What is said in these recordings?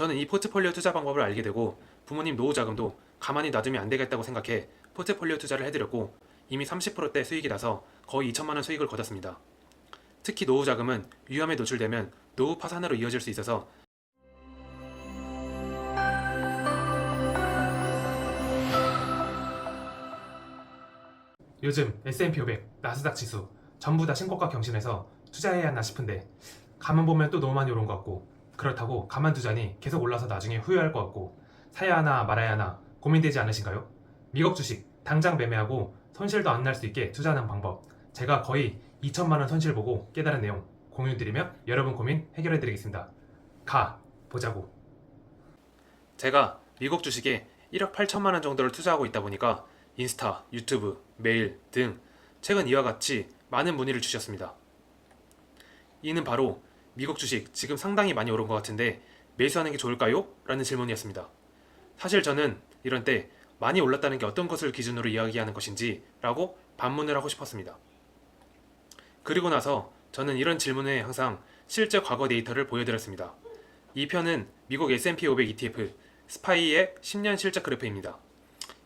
저는 이 포트폴리오 투자 방법을 알게 되고 부모님 노후 자금도 가만히 놔두면 안 되겠다고 생각해 포트폴리오 투자를 해드렸고 이미 30%대 수익이 나서 거의 2천만 원 수익을 거뒀습니다. 특히 노후 자금은 위험에 노출되면 노후 파산으로 이어질 수 있어서 요즘 S&P 500, 나스닥 지수 전부 다 신고가 경신해서 투자해야 하나 싶은데 가만 보면 또 너무 많이 오른 것 같고 그렇다고 가만두자니 계속 올라서 나중에 후회할 것 같고 사야 하나 말아야 하나 고민되지 않으신가요? 미국 주식 당장 매매하고 손실도 안 날 수 있게 투자하는 방법 제가 거의 2천만 원 손실 보고 깨달은 내용 공유드리며 여러분 고민 해결해 드리겠습니다. 가 보자고. 제가 미국 주식에 1억 8천만 원 정도를 투자하고 있다 보니까 인스타, 유튜브, 메일 등 최근 이와 같이 많은 문의를 주셨습니다. 이는 바로 미국 주식 지금 상당히 많이 오른 것 같은데 매수하는 게 좋을까요? 라는 질문이었습니다. 사실 저는 이런 때 많이 올랐다는 게 어떤 것을 기준으로 이야기하는 것인지 라고 반문을 하고 싶었습니다. 그리고 나서 저는 이런 질문에 항상 실제 과거 데이터를 보여드렸습니다. 이 편은 미국 S&P 500 ETF 스파이의 10년 실적 그래프입니다.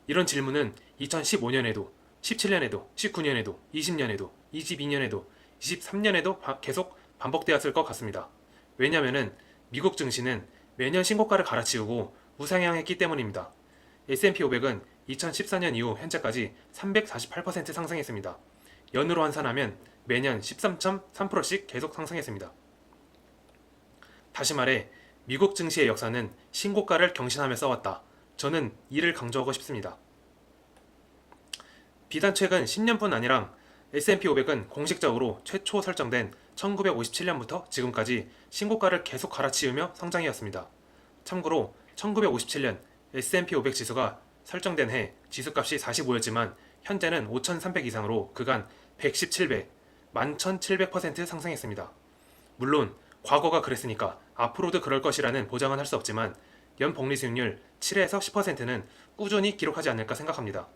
이런 질문은 2015년에도, 17년에도, 19년에도, 20년에도, 22년에도, 23년에도 계속 반복되었을 것 같습니다. 왜냐하면 미국 증시는 매년 신고가를 갈아치우고 우상향했기 때문입니다. S&P 500은 2014년 이후 현재까지 348% 상승했습니다. 연으로 환산하면 매년 13.3%씩 계속 상승했습니다. 다시 말해 미국 증시의 역사는 신고가를 경신하며 써왔다. 저는 이를 강조하고 싶습니다. 비단 최근 10년뿐 아니라 S&P 500은 공식적으로 최초 설정된 1957년부터 지금까지 신고가를 계속 갈아치우며 성장해왔습니다. 참고로 1957년 S&P 500 지수가 설정된 해 지수값이 45였지만 현재는 5,300 이상으로 그간 117배, 11,700% 상승했습니다. 물론 과거가 그랬으니까 앞으로도 그럴 것이라는 보장은 할 수 없지만 연 복리 수익률 7에서 10%는 꾸준히 기록하지 않을까 생각합니다.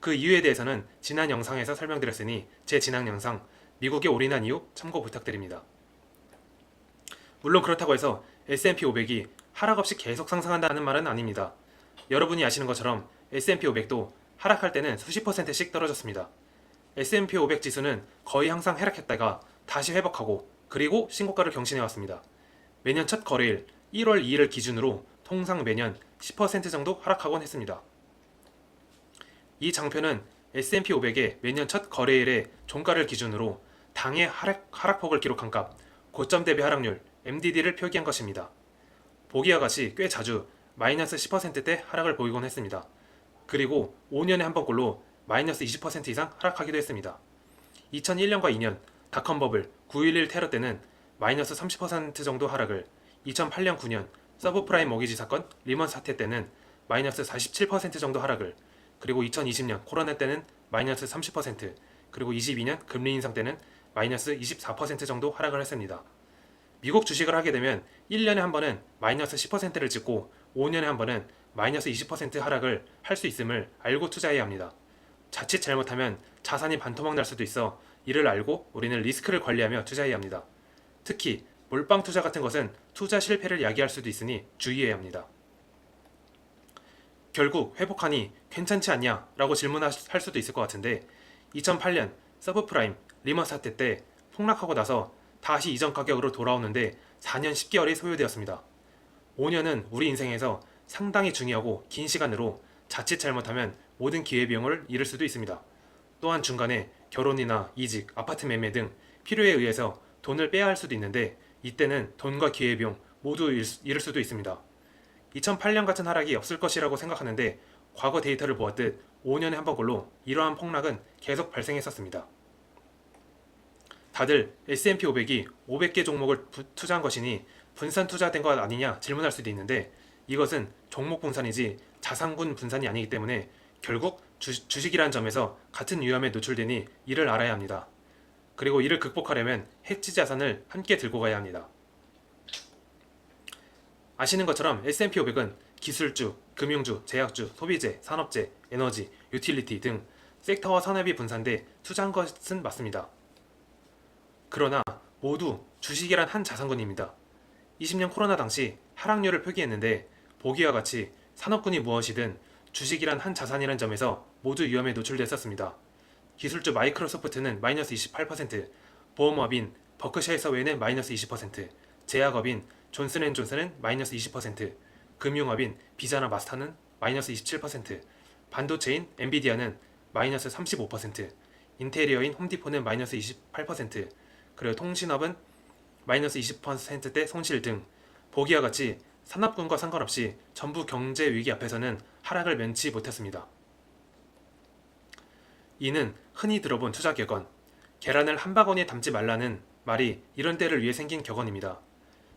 그 이유에 대해서는 지난 영상에서 설명드렸으니 제 지난 영상 미국에 올인한 이유 참고 부탁드립니다. 물론 그렇다고 해서 S&P 500이 하락 없이 계속 상승한다는 말은 아닙니다. 여러분이 아시는 것처럼 S&P 500도 하락할 때는 수십 퍼센트씩 떨어졌습니다. S&P 500 지수는 거의 항상 하락했다가 다시 회복하고 그리고 신고가를 경신해 왔습니다. 매년 첫 거래일 1월 2일을 기준으로 통상 매년 10% 정도 하락하곤 했습니다. 이 장표는 S&P 500의 매년 첫 거래일의 종가를 기준으로 당의 하락, 하락폭을 기록한 값, 고점 대비 하락률, MDD를 표기한 것입니다. 보기와 같이 꽤 자주 마이너스 10%대 하락을 보이곤 했습니다. 그리고 5년에 한 번꼴로 마이너스 20% 이상 하락하기도 했습니다. 2001년과 2년 닷컴 버블 9.11 테러 때는 마이너스 30% 정도 하락을 2008년 9년 서브프라임 모기지 사건 리먼 사태 때는 마이너스 47% 정도 하락을 그리고 2020년 코로나 때는 마이너스 30% 그리고 22년 금리 인상 때는 마이너스 24% 정도 하락을 했습니다. 미국 주식을 하게 되면 1년에 한 번은 마이너스 10%를 찍고 5년에 한 번은 마이너스 20% 하락을 할 수 있음을 알고 투자해야 합니다. 자칫 잘못하면 자산이 반토막 날 수도 있어 이를 알고 우리는 리스크를 관리하며 투자해야 합니다. 특히 몰빵 투자 같은 것은 투자 실패를 야기할 수도 있으니 주의해야 합니다. 결국 회복하니 괜찮지 않냐? 라고 질문할 수도 있을 것 같은데 2008년 서브프라임 리먼 사태 때 폭락하고 나서 다시 이전 가격으로 돌아오는데 4년 10개월이 소요되었습니다. 5년은 우리 인생에서 상당히 중요하고 긴 시간으로 자칫 잘못하면 모든 기회비용을 잃을 수도 있습니다. 또한 중간에 결혼이나 이직, 아파트 매매 등 필요에 의해서 돈을 빼야 할 수도 있는데 이때는 돈과 기회비용 모두 잃을 수도 있습니다. 2008년 같은 하락이 없을 것이라고 생각하는데 과거 데이터를 보았듯 5년에 한 번꼴로 이러한 폭락은 계속 발생했었습니다. 다들 S&P 500이 500개 종목을 투자한 것이니 분산 투자된 것 아니냐 질문할 수도 있는데 이것은 종목 분산이지 자산군 분산이 아니기 때문에 결국 주, 주식이란 점에서 같은 위험에 노출되니 이를 알아야 합니다. 그리고 이를 극복하려면 해치 자산을 함께 들고 가야 합니다. 아시는 것처럼 S&P 500은 기술주, 금융주, 제약주, 소비재, 산업재, 에너지, 유틸리티 등 섹터와 산업이 분산돼 투자한 것은 맞습니다. 그러나 모두 주식이란 한 자산군입니다. 20년 코로나 당시 하락률을 표기했는데 보기와 같이 산업군이 무엇이든 주식이란 한 자산이란 점에서 모두 위험에 노출됐었습니다. 기술주 마이크로소프트는 마이너스 28%, 보험업인 버크셔 해서웨이는 마이너스 20%, 제약업인 존슨앤존슨은 마이너스 20%, 금융업인 비자나 마스터는 마이너스 27%, 반도체인 엔비디아는 마이너스 35%, 인테리어인 홈디포는 마이너스 28%, 그리고 통신업은 마이너스 20%대 손실 등 보기와 같이 산업군과 상관없이 전부 경제 위기 앞에서는 하락을 면치 못했습니다. 이는 흔히 들어본 투자 격언, 계란을 한 바구니에 담지 말라는 말이 이런 때를 위해 생긴 격언입니다.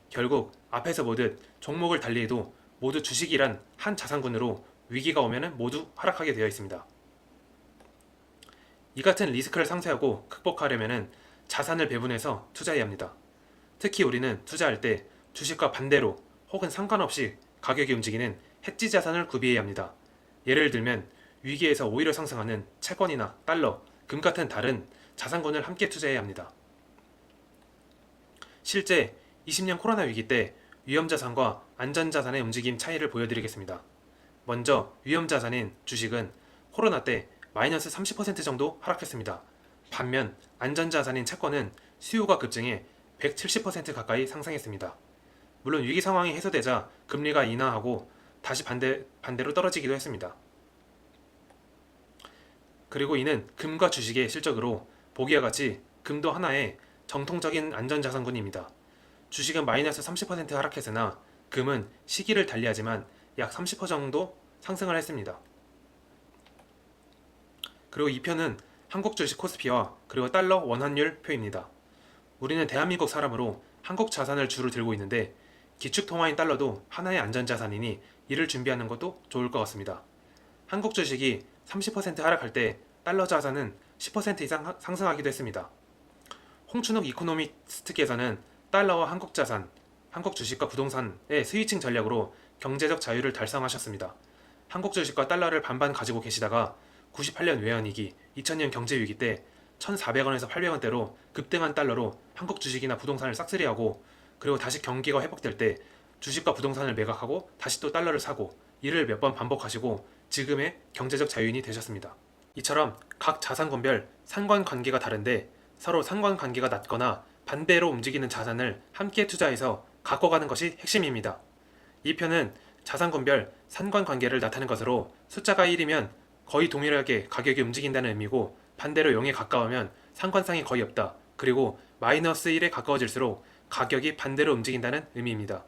결국 앞에서 보듯 종목을 달리해도 모두 주식이란 한 자산군으로 위기가 오면 모두 하락하게 되어 있습니다. 이 같은 리스크를 상쇄하고 극복하려면 자산을 배분해서 투자해야 합니다. 특히 우리는 투자할 때 주식과 반대로 혹은 상관없이 가격이 움직이는 해지 자산을 구비해야 합니다. 예를 들면 위기에서 오히려 상승하는 채권이나 달러, 금 같은 다른 자산군을 함께 투자해야 합니다. 실제 20년 코로나 위기 때 위험 자산과 안전 자산의 움직임 차이를 보여드리겠습니다. 먼저 위험 자산인 주식은 코로나 때 마이너스 30% 정도 하락했습니다. 반면 안전 자산인 채권은 수요가 급증해 170% 가까이 상승했습니다. 물론 위기 상황이 해소되자 금리가 인하하고 다시 반대, 반대로 떨어지기도 했습니다. 그리고 이는 금과 주식의 실적으로 보기와 같이 금도 하나의 정통적인 안전자산군입니다. 주식은 마이너스 30% 하락했으나 금은 시기를 달리하지만 약 30% 정도 상승을 했습니다. 그리고 이 표는 한국 주식 코스피와 그리고 달러 원환율 표입니다. 우리는 대한민국 사람으로 한국 자산을 주로 들고 있는데 기축 통화인 달러도 하나의 안전자산이니 이를 준비하는 것도 좋을 것 같습니다. 한국 주식이 30% 하락할 때 달러 자산은 10% 이상 하- 상승하기도 했습니다. 홍춘욱 이코노미스트께서는 달러와 한국 자산, 한국 주식과 부동산의 스위칭 전략으로 경제적 자유를 달성하셨습니다. 한국 주식과 달러를 반반 가지고 계시다가 98년 외환위기, 2000년 경제위기 때 1,400원에서 800원대로 급등한 달러로 한국 주식이나 부동산을 싹쓸이하고 그리고 다시 경기가 회복될 때 주식과 부동산을 매각하고 다시 또 달러를 사고 이를 몇 번 반복하시고 지금의 경제적 자유인이 되셨습니다. 이처럼 각 자산군별 상관관계가 다른데 서로 상관관계가 낮거나 반대로 움직이는 자산을 함께 투자해서 가꿔가는 것이 핵심입니다. 이 표는 자산군별 상관관계를 나타낸 것으로 숫자가 1이면 거의 동일하게 가격이 움직인다는 의미고 반대로 0에 가까우면 상관상이 거의 없다. 그리고 마이너스 1에 가까워질수록 가격이 반대로 움직인다는 의미입니다.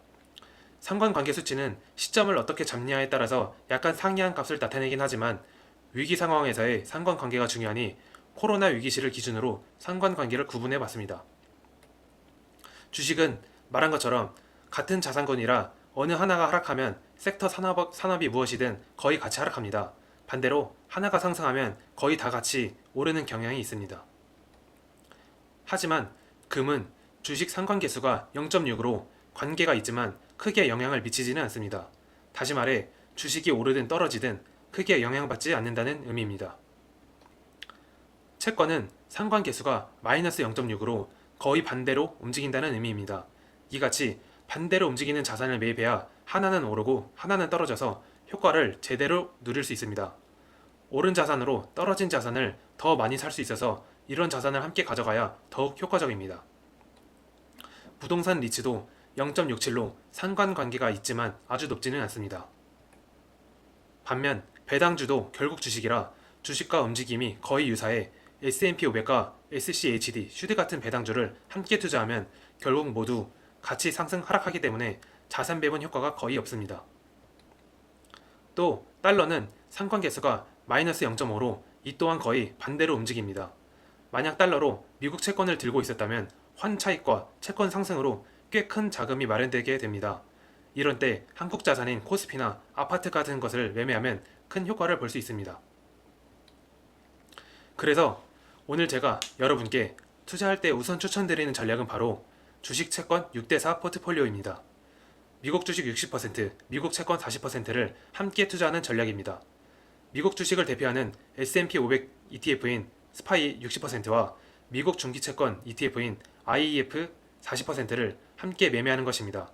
상관관계 수치는 시점을 어떻게 잡냐에 따라서 약간 상이한 값을 나타내긴 하지만 위기 상황에서의 상관관계가 중요하니 코로나 위기 시를 기준으로 상관관계를 구분해 봤습니다. 주식은 말한 것처럼 같은 자산군이라 어느 하나가 하락하면 섹터 산업, 산업이 무엇이든 거의 같이 하락합니다. 반대로 하나가 상승하면 거의 다 같이 오르는 경향이 있습니다. 하지만 금은 주식 상관계수가 0.6으로 관계가 있지만 크게 영향을 미치지는 않습니다. 다시 말해 주식이 오르든 떨어지든 크게 영향받지 않는다는 의미입니다. 채권은 상관계수가 마이너스 0.6으로 거의 반대로 움직인다는 의미입니다. 이같이 반대로 움직이는 자산을 매입해야 하나는 오르고 하나는 떨어져서 효과를 제대로 누릴 수 있습니다. 오른 자산으로 떨어진 자산을 더 많이 살 수 있어서 이런 자산을 함께 가져가야 더욱 효과적입니다. 부동산 리츠도 0.67로 상관관계가 있지만 아주 높지는 않습니다. 반면 배당주도 결국 주식이라 주식과 움직임이 거의 유사해 S&P 500과 SCHD, 슈드 같은 배당주를 함께 투자하면 결국 모두 같이 상승 하락하기 때문에 자산 배분 효과가 거의 없습니다. 또 달러는 상관계수가 마이너스 0.5로 이 또한 거의 반대로 움직입니다. 만약 달러로 미국 채권을 들고 있었다면 환차익과 채권 상승으로 꽤 큰 자금이 마련되게 됩니다. 이런 때 한국 자산인 코스피나 아파트 같은 것을 매매하면 큰 효과를 볼 수 있습니다. 그래서 오늘 제가 여러분께 투자할 때 우선 추천드리는 전략은 바로 주식 채권 6대4 포트폴리오입니다. 미국 주식 60%, 미국 채권 40%를 함께 투자하는 전략입니다. 미국 주식을 대표하는 S&P 500 ETF인 스파이 60%와 미국 중기 채권 ETF인 IEF 40%를 함께 매매하는 것입니다.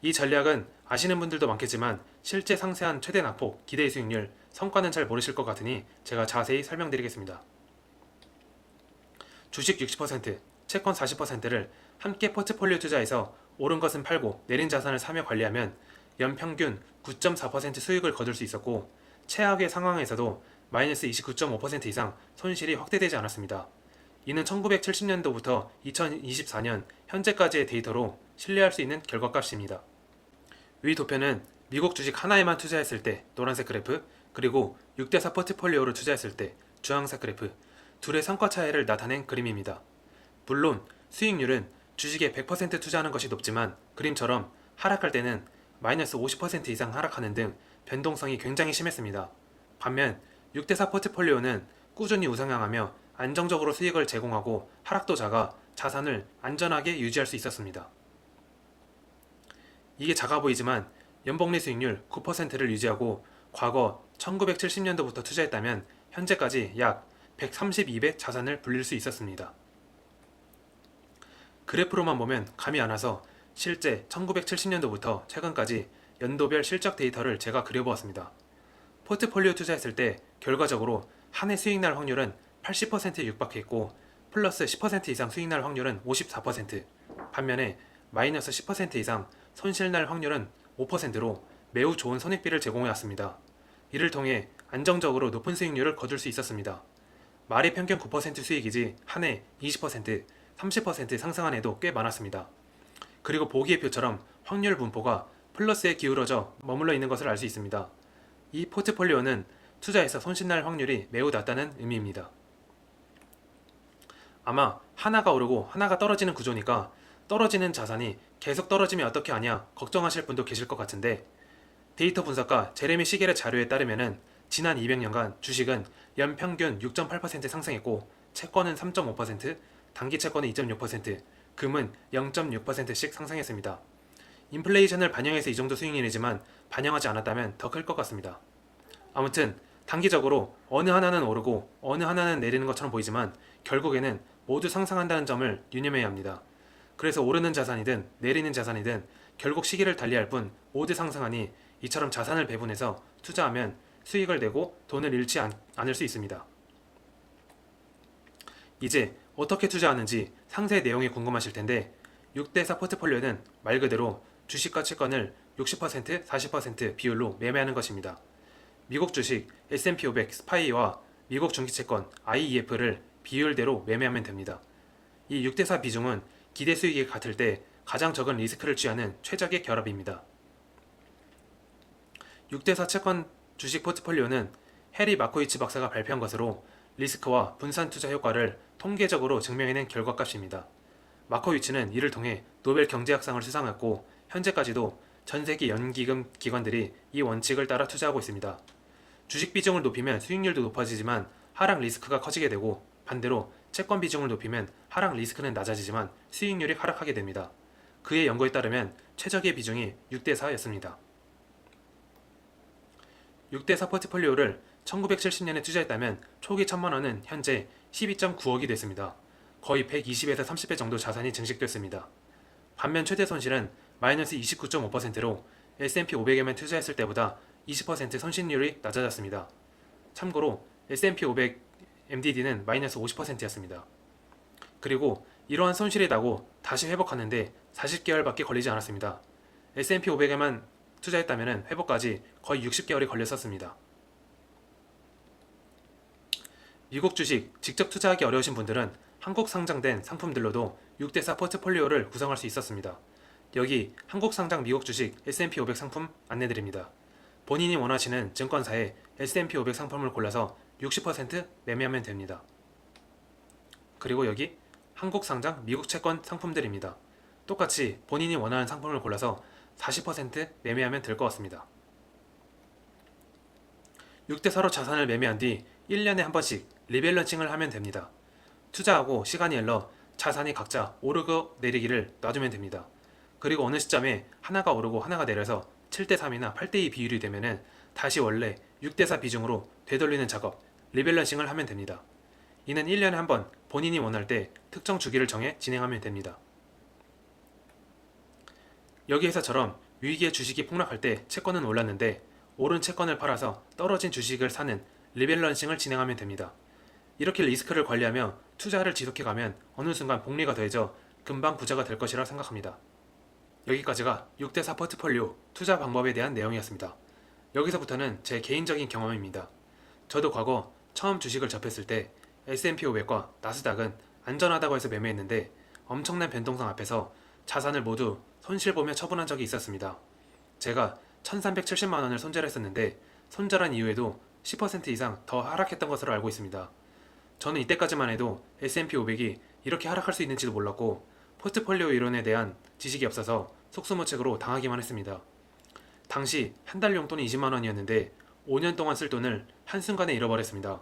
이 전략은 아시는 분들도 많겠지만 실제 상세한 최대 낙폭, 기대 수익률, 성과는 잘 모르실 것 같으니 제가 자세히 설명드리겠습니다. 주식 60%, 채권 40%를 함께 포트폴리오 투자해서 오른 것은 팔고 내린 자산을 사며 관리하면 연평균 9.4% 수익을 거둘 수 있었고 최악의 상황에서도 마이너스 29.5% 이상 손실이 확대되지 않았습니다. 이는 1970년도부터 2024년 현재까지의 데이터로 신뢰할 수 있는 결과값입니다. 위 도표는 미국 주식 하나에만 투자했을 때 노란색 그래프 그리고 6대4 포트폴리오로 투자했을 때 주황색 그래프 둘의 성과 차이를 나타낸 그림입니다. 물론 수익률은 주식에 100% 투자하는 것이 높지만 그림처럼 하락할 때는 마이너스 50% 이상 하락하는 등 변동성이 굉장히 심했습니다. 반면 6대4 포트폴리오는 꾸준히 우상향하며 안정적으로 수익을 제공하고 하락도 작아 자산을 안전하게 유지할 수 있었습니다. 이게 작아 보이지만 연복리 수익률 9%를 유지하고 과거 1970년도부터 투자했다면 현재까지 약 132배 자산을 불릴 수 있었습니다. 그래프로만 보면 감이 안 와서 실제 1970년도부터 최근까지 연도별 실적 데이터를 제가 그려보았습니다. 포트폴리오 투자했을 때 결과적으로 한 해 수익 날 확률은 80%에 육박했고 플러스 10% 이상 수익 날 확률은 54%, 반면에 마이너스 10% 이상 손실 날 확률은 5%로 매우 좋은 손익비를 제공해 왔습니다. 이를 통해 안정적으로 높은 수익률을 거둘 수 있었습니다. 말이 평균 9% 수익이지 한 해 20%, 30% 상승한 해도 꽤 많았습니다. 그리고 보기의 표처럼 확률 분포가 플러스에 기울어져 머물러 있는 것을 알 수 있습니다. 이 포트폴리오는 투자에서 손실날 확률이 매우 낮다는 의미입니다. 아마 하나가 오르고 하나가 떨어지는 구조니까 떨어지는 자산이 계속 떨어지면 어떻게 하냐 걱정하실 분도 계실 것 같은데 데이터 분석가 제레미 시겔의 자료에 따르면은 지난 200년간 주식은 연평균 6.8% 상승했고 채권은 3.5%, 단기 채권은 2.6%, 금은 0.6%씩 상승했습니다. 인플레이션을 반영해서 이 정도 수익률이지만 반영하지 않았다면 더 클 것 같습니다. 아무튼 단기적으로 어느 하나는 오르고 어느 하나는 내리는 것처럼 보이지만 결국에는 모두 상승한다는 점을 유념해야 합니다. 그래서 오르는 자산이든 내리는 자산이든 결국 시기를 달리할 뿐 모두 상승하니 이처럼 자산을 배분해서 투자하면 수익을 내고 돈을 잃지 않, 않을 수 있습니다. 이제 어떻게 투자하는지 상세 내용이 궁금하실 텐데 6대4 포트폴리오는 말 그대로 주식과 채권을 60%, 40% 비율로 매매하는 것입니다. 미국 주식 S&P 500 스파이와 미국 중기채권 IEF를 비율대로 매매하면 됩니다. 이 6대4 비중은 기대 수익이 같을 때 가장 적은 리스크를 취하는 최적의 결합입니다. 6대4 채권 주식 포트폴리오는 해리 마코이치 박사가 발표한 것으로 리스크와 분산 투자 효과를 통계적으로 증명해낸 결과값입니다. 마코위치는 이를 통해 노벨 경제학상을 수상했고 현재까지도 전 세계 연기금 기관들이 이 원칙을 따라 투자하고 있습니다. 주식 비중을 높이면 수익률도 높아지지만 하락 리스크가 커지게 되고 반대로 채권 비중을 높이면 하락 리스크는 낮아지지만 수익률이 하락하게 됩니다. 그의 연구에 따르면 최적의 비중이 6대 4였습니다. 6대 4 포트폴리오를 1970년에 투자했다면 초기 천만 원은 현재 12.9억이 됐습니다. 거의 120에서 30배 정도 자산이 증식됐습니다. 반면 최대 손실은 마이너스 29.5%로 S&P 500에만 투자했을 때보다 20% 손실률이 낮아졌습니다. 참고로 S&P 500 MDD는 마이너스 50%였습니다. 그리고 이러한 손실이 나고 다시 회복하는데 40개월밖에 걸리지 않았습니다. S&P 500에만 투자했다면 회복까지 거의 60개월이 걸렸었습니다. 미국 주식 직접 투자하기 어려우신 분들은 한국 상장된 상품들로도 6대4 포트폴리오를 구성할 수 있었습니다. 여기 한국 상장 미국 주식 S&P 500 상품 안내드립니다. 본인이 원하시는 증권사의 S&P 500 상품을 골라서 60% 매매하면 됩니다. 그리고 여기 한국 상장 미국 채권 상품들입니다. 똑같이 본인이 원하는 상품을 골라서 40% 매매하면 될 것 같습니다. 6대4로 자산을 매매한 뒤 1년에 한 번씩 리밸런싱을 하면 됩니다. 투자하고 시간이 흘러 자산이 각자 오르고 내리기를 놔두면 됩니다. 그리고 어느 시점에 하나가 오르고 하나가 내려서 7대 3이나 8대 2 비율이 되면은 다시 원래 6대 4 비중으로 되돌리는 작업, 리밸런싱을 하면 됩니다. 이는 1년에 한 번 본인이 원할 때 특정 주기를 정해 진행하면 됩니다. 여기에서처럼 위기의 주식이 폭락할 때 채권은 올랐는데 오른 채권을 팔아서 떨어진 주식을 사는 리밸런싱을 진행하면 됩니다. 이렇게 리스크를 관리하며 투자를 지속해가면 어느 순간 복리가 더해져 금방 부자가 될 것이라 생각합니다. 여기까지가 6대4 포트폴리오 투자 방법에 대한 내용이었습니다. 여기서부터는 제 개인적인 경험입니다. 저도 과거 처음 주식을 접했을 때 S&P 500과 나스닥은 안전하다고 해서 매매했는데 엄청난 변동성 앞에서 자산을 모두 손실보며 처분한 적이 있었습니다. 제가 1370만 원을 손절했었는데 손절한 이후에도 10% 이상 더 하락했던 것으로 알고 있습니다. 저는 이때까지만 해도 S&P 500이 이렇게 하락할 수 있는지도 몰랐고 포트폴리오 이론에 대한 지식이 없어서 속수무책으로 당하기만 했습니다. 당시 한 달 용돈이 20만 원이었는데 5년 동안 쓸 돈을 한순간에 잃어버렸습니다.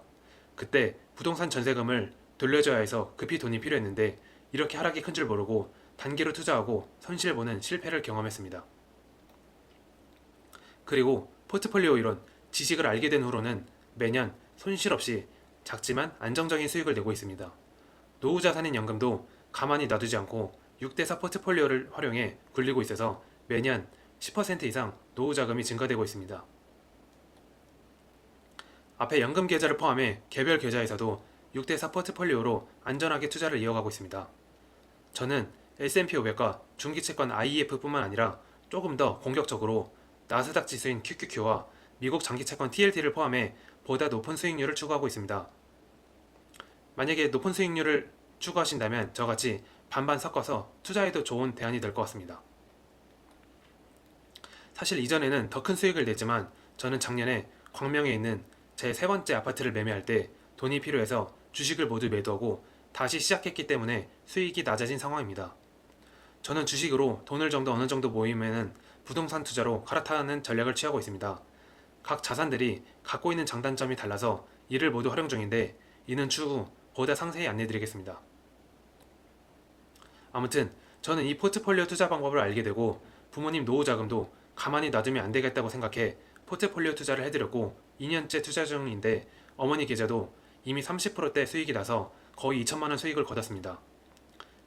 그때 부동산 전세금을 돌려줘야 해서 급히 돈이 필요했는데 이렇게 하락이 큰 줄 모르고 단기로 투자하고 손실 보는 실패를 경험했습니다. 그리고 포트폴리오 이론 지식을 알게 된 후로는 매년 손실 없이 작지만 안정적인 수익을 내고 있습니다. 노후 자산인 연금도 가만히 놔두지 않고 6대4 포트폴리오를 활용해 굴리고 있어서 매년 10% 이상 노후 자금이 증가되고 있습니다. 앞에 연금 계좌를 포함해 개별 계좌에서도 6대4 포트폴리오로 안전하게 투자를 이어가고 있습니다. 저는 S&P 500과 중기채권 IEF뿐만 아니라 조금 더 공격적으로 나스닥 지수인 QQQ와 미국 장기채권 TLT를 포함해 보다 높은 수익률을 추구하고 있습니다. 만약에 높은 수익률을 추구하신다면 저같이 반반 섞어서 투자해도 좋은 대안이 될 것 같습니다. 사실 이전에는 더 큰 수익을 냈지만 저는 작년에 광명에 있는 제 세 번째 아파트를 매매할 때 돈이 필요해서 주식을 모두 매도하고 다시 시작했기 때문에 수익이 낮아진 상황입니다. 저는 주식으로 돈을 정도 어느 정도 모이면은 부동산 투자로 갈아타는 전략을 취하고 있습니다. 각 자산들이 갖고 있는 장단점이 달라서 이를 모두 활용 중인데 이는 추후 보다 상세히 안내드리겠습니다. 아무튼 저는 이 포트폴리오 투자 방법을 알게 되고 부모님 노후 자금도 가만히 놔두면 안 되겠다고 생각해 포트폴리오 투자를 해드렸고 2년째 투자 중인데 어머니 계좌도 이미 30%대 수익이 나서 거의 2천만 원 수익을 거뒀습니다.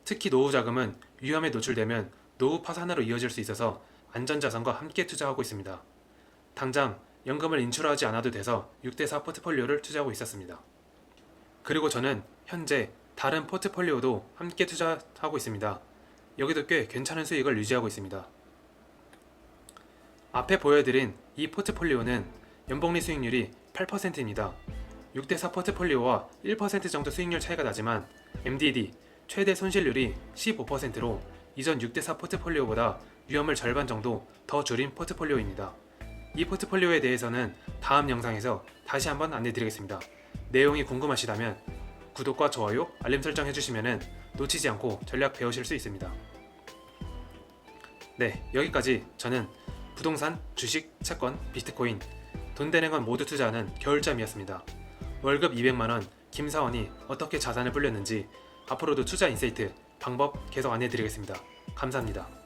특히 노후 자금은 위험에 노출되면 노후 파산으로 이어질 수 있어서 안전자산과 함께 투자하고 있습니다. 당장 연금을 인출하지 않아도 돼서 6대4 포트폴리오를 투자하고 있었습니다. 그리고 저는 현재 다른 포트폴리오도 함께 투자하고 있습니다. 여기도 꽤 괜찮은 수익을 유지하고 있습니다. 앞에 보여드린 이 포트폴리오는 연복리 수익률이 8%입니다. 6대4 포트폴리오와 1% 정도 수익률 차이가 나지만 MDD 최대 손실률이 15%로 이전 6대4 포트폴리오보다 위험을 절반 정도 더 줄인 포트폴리오입니다. 이 포트폴리오에 대해서는 다음 영상에서 다시 한번 안내드리겠습니다. 내용이 궁금하시다면 구독과 좋아요, 알림 설정 해주시면 놓치지 않고 전략 배우실 수 있습니다. 네, 여기까지 저는 부동산, 주식, 채권, 비트코인, 돈 되는 건 모두 투자하는 겨울잠이었습니다. 월급 200만원 김사원이 어떻게 자산을 불렸는지 앞으로도 투자 인사이트 방법 계속 안내드리겠습니다. 감사합니다.